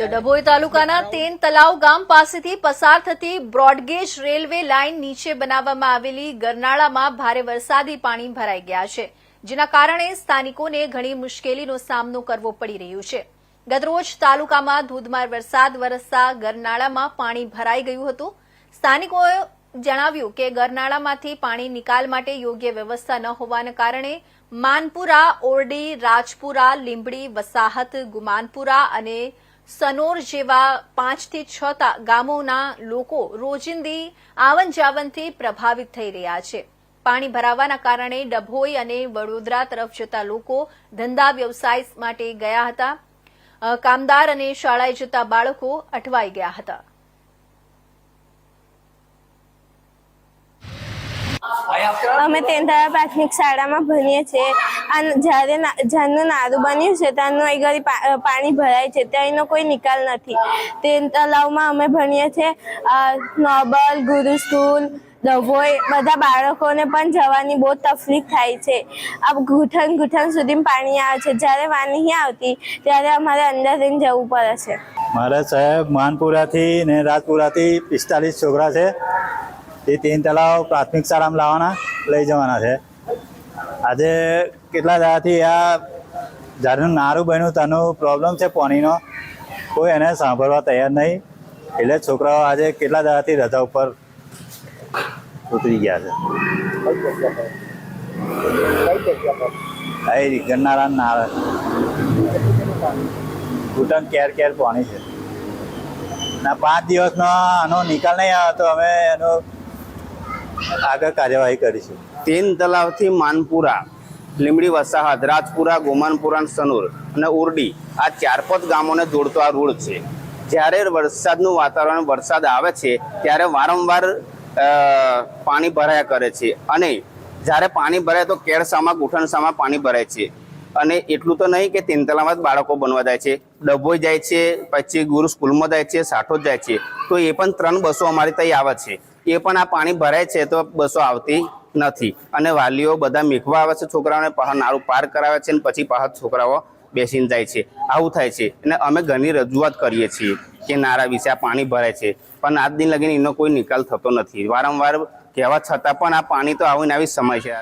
તો ડભોઈ તાલુકાના તેન તલાવ ગામ પાસેથી પસાર થતી બ્રોડગેજ રેલવે લાઇન નીચે બનાવવામાં આવેલી ગરનાળામાં ભારે વરસાદી પાણી ભરાઈ ગયા છે, જેના કારણે સ્થાનિકોને ઘણી મુશ્કેલીનો સામનો કરવો પડી રહ્યો છે. ગતરોજ તાલુકામાં ધોધમાર વરસાદ વરસતા ગરનાળામાં પાણી ભરાઈ ગયું હતું. સ્થાનિકોએ જણાવ્યું કે ગરનાળામાંથી પાણી નિકાલ માટે યોગ્ય વ્યવસ્થા ન હોવાને કારણે માનપુરા, ઓરડી, રાજપુરા, લીંબડી, વસાહત, ગુમાનપુરા અને સનોર જેવા પાંચથી છ ગામોના લોકો રોજિંદી આવન જાવનથી પ્રભાવિત થઈ રહ્યા છે. પાણી ભરાવાના કારણે ડભોઈ અને વડોદરા તરફ જતા લોકો ધંધા વ્યવસાય માટે ગયા હતા. કામદાર અને શાળાએ જતા બાળકો અટવાઈ ગયા હતા. અમે તેંધારા પ્રાથમિક શાળામાં ભણીએ છીએ. અને જ્યારે જ્યારનું નારું બન્યું છે ત્યારનું અહીં ઘડી પાણી ભરાય છે ત્યાં એનો કોઈ નિકાલ નથી. તે તલાવમાં અમે ભણીએ છીએ નોબલ, ગુરુ સ્કૂલ, ડભોઈ, બધા બાળકોને પણ જવાની બહુ તકલીફ થાય છે. આ ઘૂંટણ ઘૂંટણ સુધી પાણી આવે છે. જ્યારે વાર નહીં આવતી, ત્યારે અમારે અંદર રહીને જવું પડે છે. મારા સાહેબ માનપુરાથી ને રાજપુરાથી પિસ્તાલીસ છોકરા છે. તે તેન તળાવ પ્રાથમિક શાળામાં લાવવાના લઈ જવાના છે. આજે કેટલા દાડાથી આ જારનું નારું બન્યું, તેનું પ્રોબ્લેમ છે પાણીનો. કોઈ એને સાંભળવા તૈયાર નહીં. એટલે છોકરાઓ આજે કેટલા દાડાથી રજા ઉપર ઉતરી ગયા છે. અહીં ગરનાળા નાળ ઘૂંટણ કેર કેર પાણી છે. ના, પાંચ દિવસનો આનો નિકાલ નહીં આવે તો અમે એનો આગળ કાર્યવાહી કરીશું. તેન તલાવથી માનપુરા લીમડી વસાહત, રાજપુરા, ગોમાનપુરા સનુર અને ઉરડી આ ચાર પાંચ ગામોને જોડતો આ રોડ છે. જ્યારે વરસાદનું વાતાવરણ વરસાદ આવે છે, ત્યારે વારંવાર પાણી ભરાયા કરે છે. અને જ્યારે પાણી ભરાય તો કેળસામાં ગુઠણસામાં પાણી ભરાય છે. અને એટલું તો નહીં કે તેંતલામાં જ બાળકો બનવા જાય છે. ડભોઈ જાય છે, પછી ગુરુ સ્કૂલમાં જાય છે સાઠો જાય છે. તો એ પણ ત્રણ બસો અમારી ત્યાં આવે છે. એ પણ આ પાણી ભરાય છે તો બસો આવતી નથી. અને વાલીઓ બધા મીખવા આવે છે, છોકરાઓને પહાર નાળું પાર કરાવે છે અને પછી પાછા છોકરાઓ બેસીને જાય છે. આવું થાય છે. અને અમે ઘણી રજૂઆત કરીએ છીએ કે નારા વિશે આ પાણી ભરાય છે. પણ આજ દિન લગીને એનો કોઈ નિકાલ થતો નથી. વારંવાર કહેવા છતાં પણ આ પાણી તો આવીને આવી સમય છે.